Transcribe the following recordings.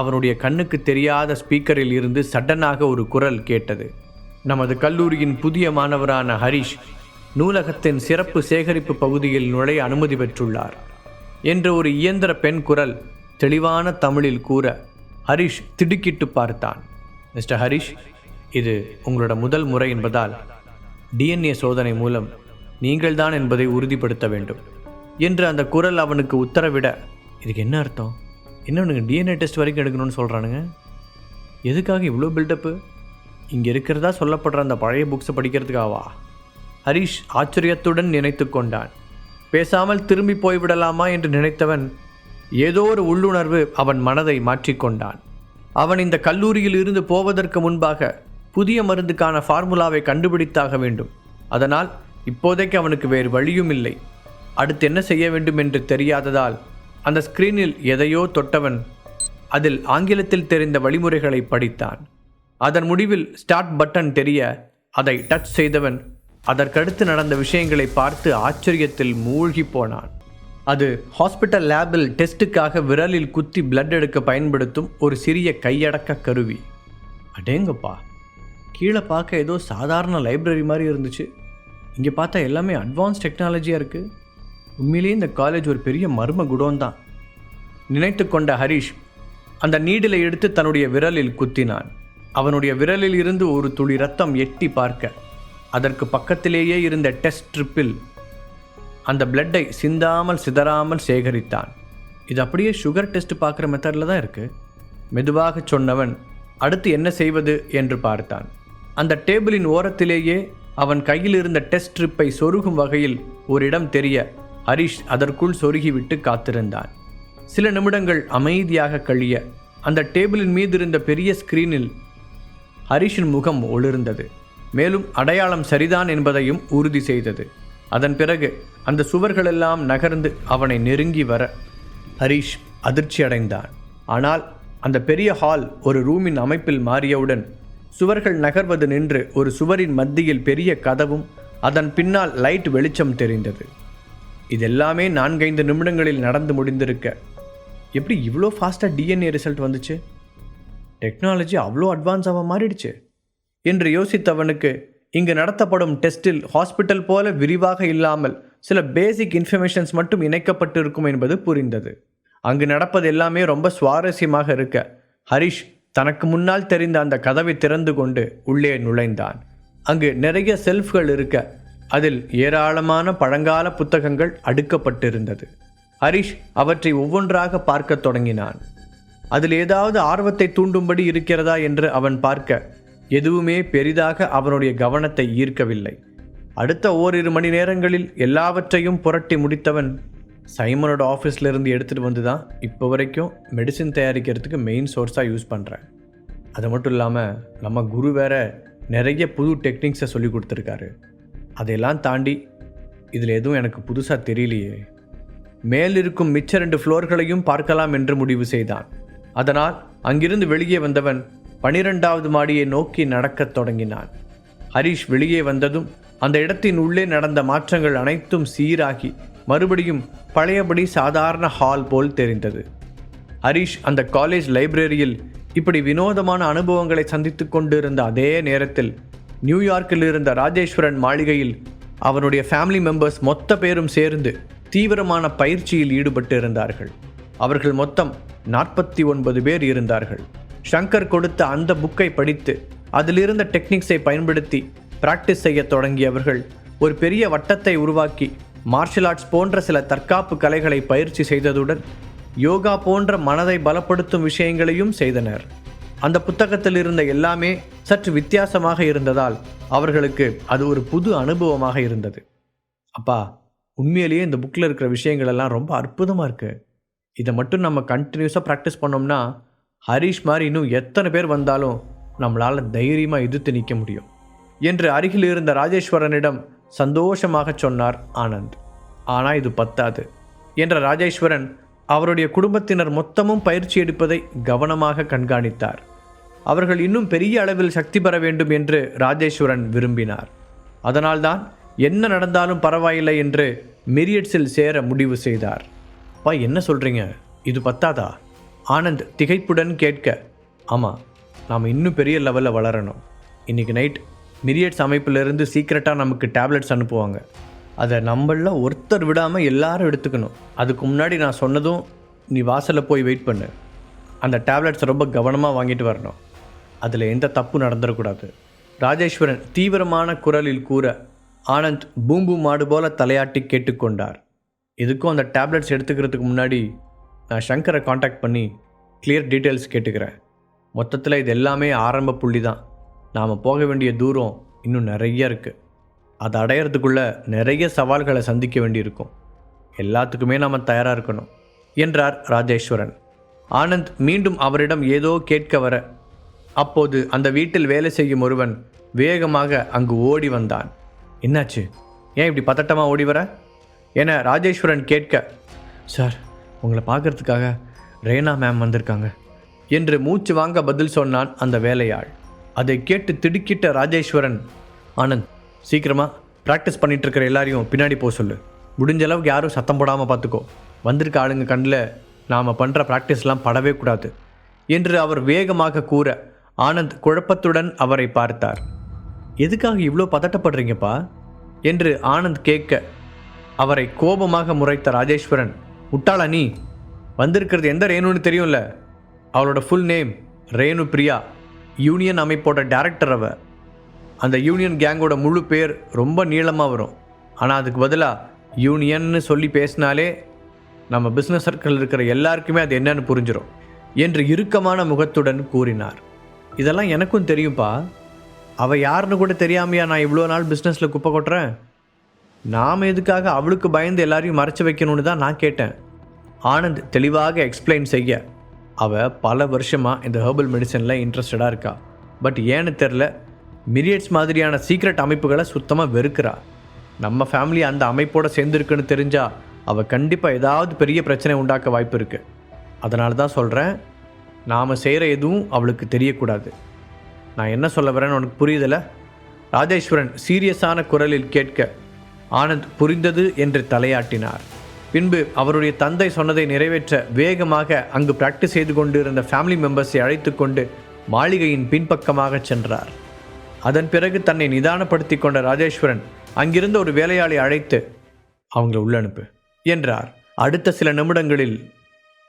அவனுடைய கண்ணுக்கு தெரியாத ஸ்பீக்கரில் இருந்து சடனாக ஒரு குரல் கேட்டது. நமது கல்லூரியின் புதிய மாணவரான ஹரிஷ் நூலகத்தின் சிறப்பு சேகரிப்பு பகுதியில் நுழைய அனுமதி பெற்றுள்ளார் என்ற ஒரு இயந்திர பெண் குரல் தெளிவான தமிழில் கூற ஹரிஷ் திடுக்கிட்டு பார்த்தான். மிஸ்டர் ஹரிஷ் இது உங்களோட முதல் முறை என்பதால் டிஎன்ஏ சோதனை மூலம் நீங்கள்தான் என்பதை உறுதிப்படுத்த வேண்டும் என்று அந்த குரல் அவனுக்கு உத்தரவிட இதுக்கு என்ன அர்த்தம்? இன்னொன்று டிஎன்ஏ டெஸ்ட் வரைக்கும் எடுக்கணும்னு சொல்கிறானுங்க எதுக்காக இவ்வளோ பில்டப்பு இங்கே இருக்கிறதா சொல்லப்படுற அந்த பழைய புக்ஸை படிக்கிறதுக்காவா ஹரிஷ் ஆச்சரியத்துடன் நினைத்து கொண்டான். பேசாமல் திரும்பி போய்விடலாமா என்று நினைத்தவன் ஏதோ ஒரு உள்ளுணர்வு அவன் மனதை மாற்றிக்கொண்டான் அவன் இந்த கல்லூரியில் இருந்து போவதற்கு முன்பாக புதிய மருந்துக்கான ஃபார்முலாவை கண்டுபிடித்தாக வேண்டும். அதனால் இப்போதைக்கு அவனுக்கு வேறு வழியும் இல்லை. அடுத்து என்ன செய்ய வேண்டும் என்று தெரியாததால் அந்த ஸ்கிரீனில் எதையோ தொட்டவன் அதில் ஆங்கிலத்தில் தெரிந்த வழிமுறைகளை படித்தான். அதன் முடிவில் ஸ்டார்ட் பட்டன் தெரிய அதை டச் செய்தவன் அதற்கடுத்து நடந்த விஷயங்களை பார்த்து ஆச்சரியத்தில் மூழ்கி போனான். அது ஹாஸ்பிட்டல் லேபில் டெஸ்ட்டுக்காக விரலில் குத்தி பிளட் எடுக்க பயன்படுத்தும் ஒரு சிறிய கையடக்க கருவி. அடேங்கப்பா கீழே பார்க்க ஏதோ சாதாரண லைப்ரரி மாதிரி இருந்துச்சு. இங்கே பார்த்தா எல்லாமே அட்வான்ஸ் டெக்னாலஜியாக இருக்குது உண்மையிலேயே இந்த காலேஜ் ஒரு பெரிய மர்ம குடோன் தான். நினைத்து கொண்ட ஹரிஷ் அந்த நீடிலை எடுத்து தன்னுடைய விரலில் குத்தினான். அவனுடைய விரலில் இருந்து ஒரு துளி ரத்தம் எட்டி பார்க்க. அதற்கு பக்கத்திலேயே இருந்த டெஸ்ட் ட்ரிப்பில் அந்த பிளட்டை சிந்தாமல் சிதறாமல் சேகரித்தான். இது அப்படியே சுகர் டெஸ்ட் பார்க்குற மெத்தடில் தான் இருக்குது மெதுவாக சொன்னவன் அடுத்து என்ன செய்வது? என்று பார்த்தான். அந்த டேபிளின் ஓரத்திலேயே அவன் கையில் இருந்த டெஸ்ட் ட்ரிப்பை சொருகும் வகையில் ஒரு இடம் தெரிய ஹரிஷ் அதற்குள் சொருகிவிட்டு காத்திருந்தான். சில நிமிடங்கள் அமைதியாக கழிய அந்த டேபிளின் மீது இருந்த பெரிய ஸ்கிரீனில் ஹரிஷின் முகம் ஒளிர்ந்தது. மேலும் அடையாளம் சரிதான் என்பதையும் உறுதி செய்தது. அதன் பிறகு அந்த சுவர்களெல்லாம் நகர்ந்து அவனை நெருங்கி வர ஹரிஷ் அதிர்ச்சி அடைந்தான். ஆனால் அந்த பெரிய ஹால் ஒரு ரூமின் அமைப்பில் மாறியவுடன் சுவர்கள் நகர்வது நின்று ஒரு சுவரின் மத்தியில் பெரிய கதவும் அதன் பின்னால் லைட் வெளிச்சம் தெரிந்தது. இதெல்லாமே நான்கைந்து நிமிடங்களில் நடந்து முடிந்திருக்க. எப்படி இவ்வளோ ஃபாஸ்ட்டாக டிஎன்ஏ ரிசல்ட் வந்துச்சு? டெக்னாலஜி அவ்வளோ அட்வான்ஸாக மாறிடுச்சு. என்று யோசித்தவனுக்கு இங்கு நடத்தப்படும் டெஸ்டில் ஹாஸ்பிட்டல் போல விரிவாக இல்லாமல் சில பேசிக் இன்ஃபர்மேஷன்ஸ் மட்டும் இணைக்கப்பட்டு இருக்கும் என்பது புரிந்தது. அங்கு நடப்பது எல்லாமே ரொம்ப சுவாரஸ்யமாக இருக்க. ஹரிஷ் தனக்கு முன்னால் தெரிந்த அந்த கதவை திறந்து கொண்டு உள்ளே நுழைந்தான். அங்கு நிறைய செல்ஃப்கள் இருக்க. அதில் ஏராளமான பழங்கால புத்தகங்கள் அடுக்கப்பட்டிருந்தது. ஹரிஷ் அவற்றை ஒவ்வொன்றாக பார்க்கத் தொடங்கினான். அதில் ஏதாவது ஆர்வத்தை தூண்டும்படி இருக்கிறதா என்று அவன் பார்க்க எதுவுமே பெரிதாக அவனுடைய கவனத்தை ஈர்க்கவில்லை. அடுத்த ஓரிரு மணி நேரங்களில் எல்லாவற்றையும் புரட்டி முடித்தவன் சைமனோட ஆஃபீஸ்லேருந்து எடுத்துகிட்டு வந்து தான் இப்போ வரைக்கும் மெடிசின் தயாரிக்கிறதுக்கு மெயின் சோர்ஸாக யூஸ் பண்ணுறேன் அது மட்டும் இல்லாமல் நம்ம குரு வேற நிறைய புது டெக்னிக்ஸை சொல்லி கொடுத்துருக்காரு. அதையெல்லாம் தாண்டி இதில் எதுவும் எனக்கு புதுசாக தெரியலையே. மேல் இருக்கும் மிச்ச ரெண்டு ஃப்ளோர்களையும் பார்க்கலாம் என்று முடிவு செய்தான். அதனால் அங்கிருந்து வெளியே வந்தவன் பனிரெண்டாவது மாடியை நோக்கி நடக்கத் தொடங்கினான். ஹரிஷ் வெளியே வந்ததும் அந்த இடத்தின் உள்ளே நடந்த மாற்றங்கள் அனைத்தும் சீராகி மறுபடியும் பழையபடி சாதாரண ஹால் போல் தெரிந்தது. ஹரிஷ் அந்த காலேஜ் லைப்ரரியில் இப்படி வினோதமான அனுபவங்களை சந்தித்து கொண்டிருந்த அதே நேரத்தில் நியூயார்க்கில் இருந்த ராஜேஸ்வரன் மாளிகையில் அவனுடைய ஃபேமிலி மெம்பர்ஸ் மொத்த பேரும் சேர்ந்து தீவிரமான பயிற்சியில் ஈடுபட்டு இருந்தார்கள் அவர்கள் மொத்தம் நாற்பத்தி ஒன்பது பேர் இருந்தார்கள். ஷங்கர் கொடுத்த அந்த புக்கை படித்து அதிலிருந்த டெக்னிக்ஸை பயன்படுத்தி பிராக்டிஸ் செய்ய தொடங்கியவர்கள் ஒரு பெரிய வட்டத்தை உருவாக்கி மார்ஷல் ஆர்ட்ஸ் போன்ற சில தற்காப்பு கலைகளை பயிற்சி செய்ததுடன் யோகா போன்ற மனதை பலப்படுத்தும் விஷயங்களையும் செய்தனர். அந்த புத்தகத்தில் இருந்த எல்லாமே சற்று வித்தியாசமாக இருந்ததால் அவர்களுக்கு அது ஒரு புது அனுபவமாக இருந்தது. அப்பா உண்மையிலேயே இந்த புக்கில் இருக்கிற விஷயங்கள் எல்லாம் ரொம்ப அற்புதமாக இருக்குது இதை மட்டும் நம்ம கண்டினியூஸாக ப்ராக்டிஸ் பண்ணோம்னா ஹரீஷ் மாதிரி இன்னும் எத்தனை பேர் வந்தாலும் நம்மளால் தைரியமாக எதிர்த்து நிற்க முடியும் என்று அருகில் இருந்த ராஜேஸ்வரனிடம் சந்தோஷமாக சொன்னார் ஆனந்த். ஆனால் இது பத்தாது. என்ற ராஜேஸ்வரன் அவருடைய குடும்பத்தினர் மொத்தமும் பயிற்சி எடுப்பதை கவனமாக கண்காணித்தார். அவர்கள் இன்னும் பெரிய அளவில் சக்தி பெற வேண்டும் என்று ராஜேஸ்வரன் விரும்பினார். அதனால்தான் என்ன நடந்தாலும் பரவாயில்லை என்று மிரியட்ஸில் சேர முடிவு செய்தார். பா என்ன சொல்கிறீங்க இது பத்தாதா? ஆனந்த் திகைப்புடன் கேட்க ஆமாம் நாம் இன்னும் பெரிய லெவலில் வளரணும். இன்றைக்கி நைட் மிரியட்ஸ் அமைப்பிலிருந்து சீக்கிரட்டாக நமக்கு டேப்லெட்ஸ் அனுப்புவாங்க. அதை நம்மள ஒருத்தர் விடாமல் எல்லாரும் எடுத்துக்கணும். அதுக்கு முன்னாடி நான் சொன்னதும் நீ வாசலில் போய் வெயிட் பண்ணு. அந்த டேப்லெட்ஸ் ரொம்ப கவனமாக வாங்கிட்டு வரணும். அதில் எந்த தப்பு நடந்துடக்கூடாது ராஜேஸ்வரன் தீவிரமான குரலில் கூற ஆனந்த் பூம்பு மாடு போல தலையாட்டி கேட்டுக்கொண்டார். இதுக்கும் அந்த டேப்லெட்ஸ் எடுத்துக்கிறதுக்கு முன்னாடி நான் சங்கரை காண்டாக்ட் பண்ணி கிளியர் டீட்டெயில்ஸ் கேட்டுக்கிறேன். மொத்தத்தில் இது எல்லாமே ஆரம்ப புள்ளி தான் நாம் போக வேண்டிய தூரம் இன்னும் நிறைய இருக்குது அதை அடையிறதுக்குள்ளே நிறைய சவால்களை சந்திக்க வேண்டியிருக்கும். எல்லாத்துக்குமே நாம் தயாராக இருக்கணும் என்றார் ராஜேஸ்வரன். ஆனந்த் மீண்டும் அவரிடம் ஏதோ கேட்க வர அப்போது அந்த வீட்டில் வேலை செய்யும் ஒருவன் வேகமாக அங்கு ஓடி வந்தான். என்னாச்சு? ஏன் இப்படி பதட்டமாக ஓடி வர? என ராஜேஸ்வரன் கேட்க சார் உங்களை பார்க்கறதுக்காக ரேனா மேம் வந்திருக்காங்க என்று மூச்சு வாங்க பதில் சொன்னான் அந்த வேலையாள். அதை கேட்டு திடுக்கிட்ட ராஜேஸ்வரன் ஆனந்த் சீக்கிரமாக ப்ராக்டிஸ் பண்ணிட்டு இருக்கிற எல்லாரையும் பின்னாடி போக சொல்லு. முடிஞ்ச அளவுக்கு யாரும் சத்தம் போடாமல் பார்த்துக்கோ வந்திருக்க ஆளுங்க கண்ணில் நாம் பண்ணுற ப்ராக்டிஸ்லாம் படவே கூடாது. என்று அவர் வேகமாக கூற ஆனந்த் குழப்பத்துடன் அவரை பார்த்தார். எதுக்காக இவ்வளோ பதட்டப்படுறீங்கப்பா? என்று ஆனந்த் கேட்க அவரை கோபமாக முறைத்த ராஜேஸ்வரன் முட்டாளா நீ? வந்திருக்கிறது எந்த ரேணுன்னு தெரியும்ல? அவளோட full name Renu Priya union அமைப்போட director அவ. அந்த யூனியன் கேங்கோட முழு பேர் ரொம்ப நீளமாக வரும். ஆனால் அதுக்கு பதிலாக யூனியன்னு சொல்லி பேசினாலே நம்ம பிஸ்னஸ் சர்க்கிள் இருக்கிற எல்லாருக்குமே அது என்னன்னு புரிஞ்சிடும் என்று இறுக்கமான முகத்துடன் கூறினார். இதெல்லாம் எனக்கும் தெரியும்ப்பா அவள் யாருன்னு கூட தெரியாமையா நான் இவ்வளோ நாள் பிஸ்னஸில் குப்பை கொட்டுறேன்? நாம் எதுக்காக அவளுக்கு பயந்து எல்லாரையும் மறைச்சி வைக்கணும்னு தான் நான் கேட்டேன். ஆனந்த் தெளிவாக எக்ஸ்பிளைன் செய்ய அவள் பல வருஷமாக இந்த ஹெர்பல் மெடிசனில் இன்ட்ரெஸ்டடாக இருக்கா. பட் ஏன்னு தெரில மிரியட்ஸ் மாதிரியான சீக்ரெட் அமைப்புகளை சுத்தமாக வெறுக்கிறா. நம்ம ஃபேமிலி அந்த அமைப்போட சேர்ந்துருக்குன்னு தெரிஞ்சால் அவள் கண்டிப்பாக ஏதாவது பெரிய பிரச்சனை உண்டாக்க வாய்ப்பு இருக்குது அதனால தான் சொல்கிறேன் நாம் செய்கிற எதுவும் அவளுக்கு தெரியக்கூடாது. நான் என்ன சொல்ல வரேன்னு உனக்கு புரியுதில்ல ராஜேஸ்வரன் சீரியஸான குரலில் கேட்க ஆனந்த் புரிந்தது என்று தலையாட்டினார். பின்பு அவருடைய தந்தை சொன்னதை நிறைவேற்ற வேகமாக அங்கு பிராக்டிஸ் செய்து கொண்டிருந்த ஃபேமிலி மெம்பர்ஸை அழைத்து கொண்டு மாளிகையின் பின்பக்கமாக சென்றார். அதன் பிறகு தன்னை நிதானப்படுத்தி கொண்ட ராஜேஸ்வரன் அங்கிருந்த ஒரு வேலையாளை அழைத்து அவங்கள உள்ள அனுப்பு என்றார். அடுத்த சில நிமிடங்களில்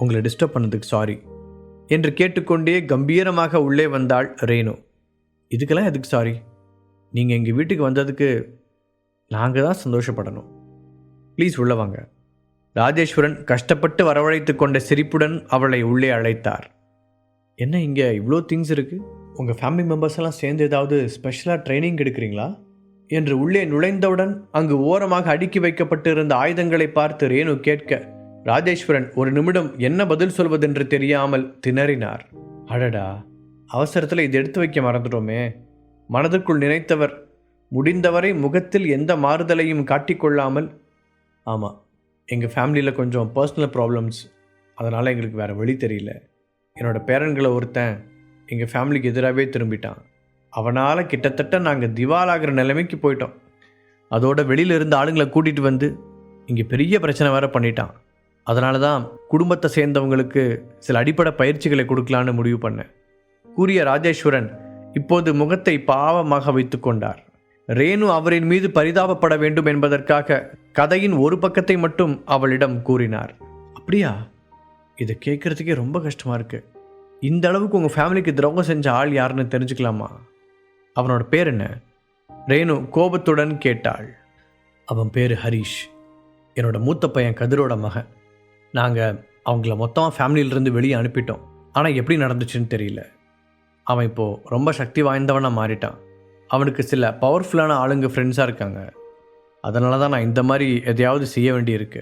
உங்களை டிஸ்டர்ப் பண்ணதுக்கு சாரி என்று கேட்டுக்கொண்டே கம்பீரமாக உள்ளே வந்தாள் ரேணு. இதுக்கெல்லாம் எதுக்கு சாரி நீங்கள் எங்கள் வீட்டுக்கு வந்ததுக்கு நாங்கள் தான் சந்தோஷப்படணும். ப்ளீஸ் உள்ள வாங்க. ராஜேஸ்வரன் கஷ்டப்பட்டு வரவழைத்து கொண்ட சிரிப்புடன் அவளை உள்ளே அழைத்தார். என்ன இங்கே இவ்வளோ திங்ஸ் இருக்குது உங்கள் ஃபேமிலி மெம்பர்ஸ் எல்லாம் சேர்ந்து ஏதாவது ஸ்பெஷலாக ட்ரைனிங் எடுக்கிறீங்களா? என்று உள்ளே நுழைந்தவுடன் அங்கு ஓரமாக அடுக்கி வைக்கப்பட்டிருந்த ஆயுதங்களை பார்த்து ரேணு கேட்க ராஜேஸ்வரன் ஒரு நிமிடம் என்ன பதில் சொல்வதென்று தெரியாமல் திணறினார். அடடா அவசரத்தில் இது எடுத்து வைக்க மறந்துட்டோமே. மனதுக்குள் நினைத்தவர் முடிந்தவரை முகத்தில் எந்த மாறுதலையும் காட்டிக்கொள்ளாமல் ஆமாம் எங்கள் ஃபேமிலியில் கொஞ்சம் பர்சனல் ப்ராப்ளம்ஸ் அதனால் எங்களுக்கு வேறு வழி தெரியல. என்னோடய பேரன்களை ஒருத்தன் எங்கள் ஃபேமிலிக்கு எதிராகவே திரும்பிட்டான். அவனால் கிட்டத்தட்ட நாங்கள் திவாலாகிற நிலைமைக்கு போயிட்டோம். அதோட வெளியில் இருந்து ஆளுங்களை கூட்டிகிட்டு வந்து இங்கே பெரிய பிரச்சனை வேற பண்ணிட்டான். அதனால தான் குடும்பத்தை சேர்ந்தவங்களுக்கு சில அடிப்படை பயிற்சிகளை கொடுக்கலான்னு முடிவு பண்ணேன். கூறிய ராஜேஸ்வரன் இப்போது முகத்தை பாவமாக வைத்து கொண்டார். ரேணு அவரின் மீது பரிதாபப்பட வேண்டும் என்பதற்காக கதையின் ஒரு பக்கத்தை மட்டும் அவளிடம் கூறினார். அப்படியா? இதை கேட்குறதுக்கே ரொம்ப கஷ்டமாக இருக்குது இந்த அளவுக்கு உங்கள் ஃபேமிலிக்கு துரோகம் செஞ்ச ஆள் யாருன்னு தெரிஞ்சுக்கலாமா? அவனோட பேர் என்ன? ரேணு கோபத்துடன் கேட்டாள். அவன் பேர் ஹரிஷ். என்னோட மூத்த பையன் கதிரோட மகன். நாங்கள் அவங்கள மொத்தமாக ஃபேமிலியிலேருந்து வெளியே அனுப்பிட்டோம். ஆனால் எப்படி நடந்துச்சுன்னு தெரியல. அவன் இப்போது ரொம்ப சக்தி வாய்ந்தவனாக மாறிட்டான். அவனுக்கு சில பவர்ஃபுல்லான ஆளுங்க ஃப்ரெண்ட்ஸாக இருக்காங்க. அதனால தான் நான் இந்த மாதிரி எதையாவது செய்ய வேண்டியிருக்கு.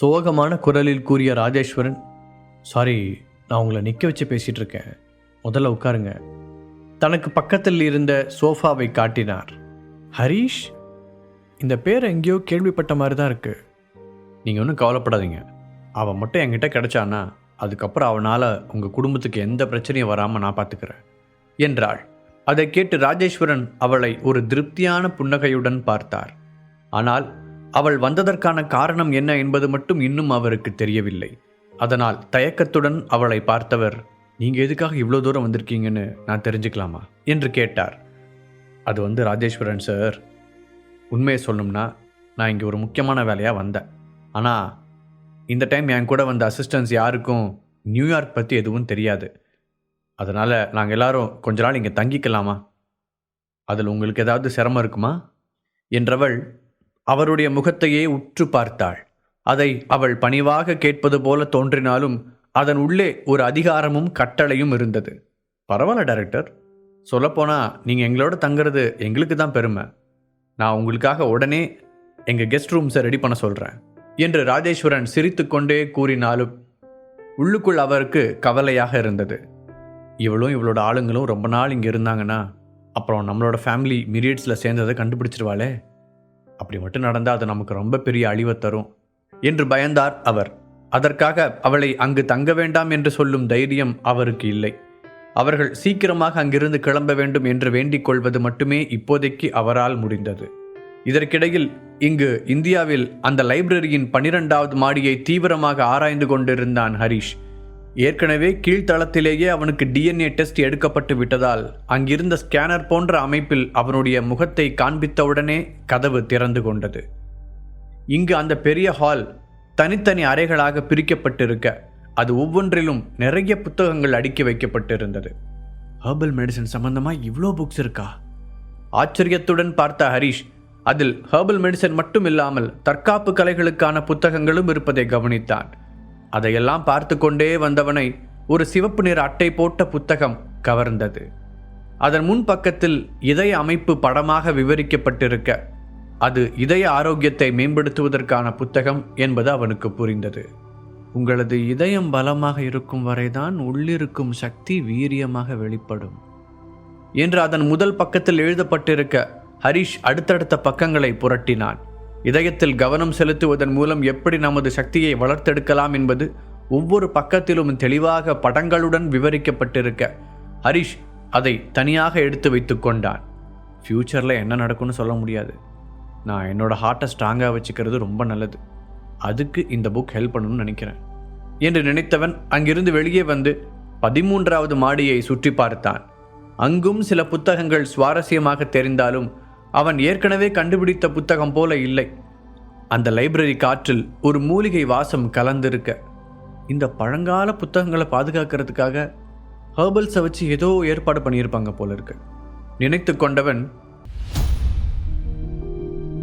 சோகமான குரலில் கூறிய ராஜேஸ்வரன் சாரி நான் உங்களை நிற்க வச்சு பேசிகிட்டு இருக்கேன் முதல்ல உட்காருங்க. தனக்கு பக்கத்தில் இருந்த சோஃபாவை காட்டினார். ஹரீஷ் இந்த பேர் எங்கேயோ கேள்விப்பட்ட மாதிரி தான் இருக்குது நீங்கள் ஒன்றும் கவலைப்படாதீங்க. அவன் மட்டும் என்கிட்ட கிடைச்சானா அதுக்கப்புறம் அவனால் உங்கள் குடும்பத்துக்கு எந்த பிரச்சனையும் வராமல் நான் பார்த்துக்கிறேன் என்றாள். அதை கேட்டு ராஜேஸ்வரன் அவளை ஒரு திருப்தியான புன்னகையுடன் பார்த்தார். ஆனால் அவள் வந்ததற்கான காரணம் என்ன என்பது மட்டும் இன்னும் அவருக்கு தெரியவில்லை. அதனால் தயக்கத்துடன் அவளை பார்த்தவர் நீங்க எதுக்காக இவ்வளோ தூரம் வந்திருக்கீங்கன்னு நான் தெரிஞ்சுக்கலாமா? என்று கேட்டார். அது வந்து ராஜேஸ்வரன் சார். உண்மையை சொல்லணும்னா நான் இங்கே ஒரு முக்கியமான வேலையாக வந்தேன். ஆனால் இந்த டைம் என் கூட வந்த அசிஸ்டன்ஸ் யாருக்கும் நியூயார்க் பற்றி எதுவும் தெரியாது. அதனால் நாங்கள் எல்லாரும் கொஞ்ச நாள் இங்கே தங்கிக்கலாமா? அதில் உங்களுக்கு ஏதாவது சிரமம் இருக்குமா? என்றவள் அவருடைய முகத்தையே உற்று பார்த்தாள். அதை அவள் பணிவாக கேட்பது போல தோன்றினாலும் அதன் உள்ளே ஒரு அதிகாரமும் கட்டளையும் இருந்தது. பரவாயில்ல டைரக்டர். சொல்லப்போனால் நீங்கள் எங்களோட தங்குறது எங்களுக்கு தான் பெருமை. நான் உங்களுக்காக உடனே எங்கள் கெஸ்ட் ரூம்ஸை ரெடி பண்ண சொல்கிறேன் என்று ராஜேஸ்வரன் சிரித்துக்கொண்டே கூறினாலும் உள்ளுக்குள் அவருக்கு கவலையாக இருந்தது. இவளும் இவளோட ஆளுங்களும் ரொம்ப நாள் இங்கே இருந்தாங்கன்னா அப்புறம் நம்மளோட ஃபேமிலி மிரியட்ஸில் சேர்ந்ததை கண்டுபிடிச்சிருவாளே. அப்படி மட்டும் நடந்தால் அது நமக்கு ரொம்ப பெரிய அழிவை தரும். என்று பயந்தார் அவர். அதற்காக அவளை அங்கு தங்க வேண்டாம் என்று சொல்லும் தைரியம் அவருக்கு இல்லை. அவர்கள் சீக்கிரமாக அங்கிருந்து கிளம்ப வேண்டும் என்று வேண்டிக் கொள்வது மட்டுமே இப்போதைக்கு அவரால் முடிந்தது. இதற்கிடையில் இங்கு இந்தியாவில் அந்த லைப்ரரியின் பனிரெண்டாவது மாடியை தீவிரமாக ஆராய்ந்து கொண்டிருந்தான் ஹரிஷ். ஏற்கனவே கீழ்த்தளத்திலேயே அவனுக்கு டிஎன்ஏ டெஸ்ட் எடுக்கப்பட்டு விட்டதால் அங்கிருந்த ஸ்கேனர் போன்ற அமைப்பில் அவனுடைய முகத்தை காண்பித்தவுடனே கதவு திறந்து கொண்டது. இங்கு அந்த பெரிய ஹால் தனித்தனி அறைகளாக பிரிக்கப்பட்டிருக்க அது ஒவ்வொன்றிலும் நிறைய புத்தகங்கள் அடுக்கி வைக்கப்பட்டிருந்தது. ஹெர்பல் மெடிசன் சம்பந்தமா இவ்வளோ புக்ஸ் இருக்கா? ஆச்சரியத்துடன் பார்த்த ஹரிஷ் அதில் ஹெர்பல் மெடிசன் மட்டும் இல்லாமல் தற்காப்பு கலைகளுக்கான புத்தகங்களும் இருப்பதை கவனித்தான். அதையெல்லாம் பார்த்து கொண்டே வந்தவனை ஒரு சிவப்பு நிற அட்டை போட்ட புத்தகம் கவர்ந்தது. அதன் முன் பக்கத்தில் இதய அமைப்பு படமாக விவரிக்கப்பட்டிருக்க அது இதய ஆரோக்கியத்தை மேம்படுத்துவதற்கான புத்தகம் என்பது அவனுக்கு புரிந்தது. உங்களது இதயம் பலமாக இருக்கும் வரைதான் உள்ளிருக்கும் சக்தி வீரியமாக வெளிப்படும். என்று அதன் முதல் பக்கத்தில் எழுதப்பட்டிருக்க ஹரிஷ் அடுத்தடுத்த பக்கங்களை புரட்டினான். இதயத்தில் கவனம் செலுத்துவதன் மூலம் எப்படி நமது சக்தியை வளர்த்தெடுக்கலாம் என்பது ஒவ்வொரு பக்கத்திலும் தெளிவாக படங்களுடன் விவரிக்கப்பட்டிருக்க ஹரிஷ் அதை தனியாக எடுத்து வைத்து கொண்டான். ஃப்யூச்சரில் என்ன நடக்கும்னு சொல்ல முடியாது. நான் என்னோடய ஹார்ட்டை ஸ்ட்ராங்காக வச்சுக்கிறது ரொம்ப நல்லது. அதுக்கு இந்த புக் ஹெல்ப் பண்ணணும்னு நினைக்கிறேன். என்று நினைத்தவன் அங்கிருந்து வெளியே வந்து பதிமூன்றாவது மாடியை சுற்றி பார்த்தான். அங்கும் சில புத்தகங்கள் சுவாரஸ்யமாக தெரிந்தாலும் அவன் ஏற்கனவே கண்டுபிடித்த புத்தகம் போல இல்லை. அந்த லைப்ரரி காற்றில் ஒரு மூலிகை வாசம் கலந்திருக்க. இந்த பழங்கால புத்தகங்களை பாதுகாக்கிறதுக்காக ஹர்பல்ஸை வச்சு ஏதோ ஏற்பாடு பண்ணியிருப்பாங்க போல இருக்கு. நினைத்து கொண்டவன்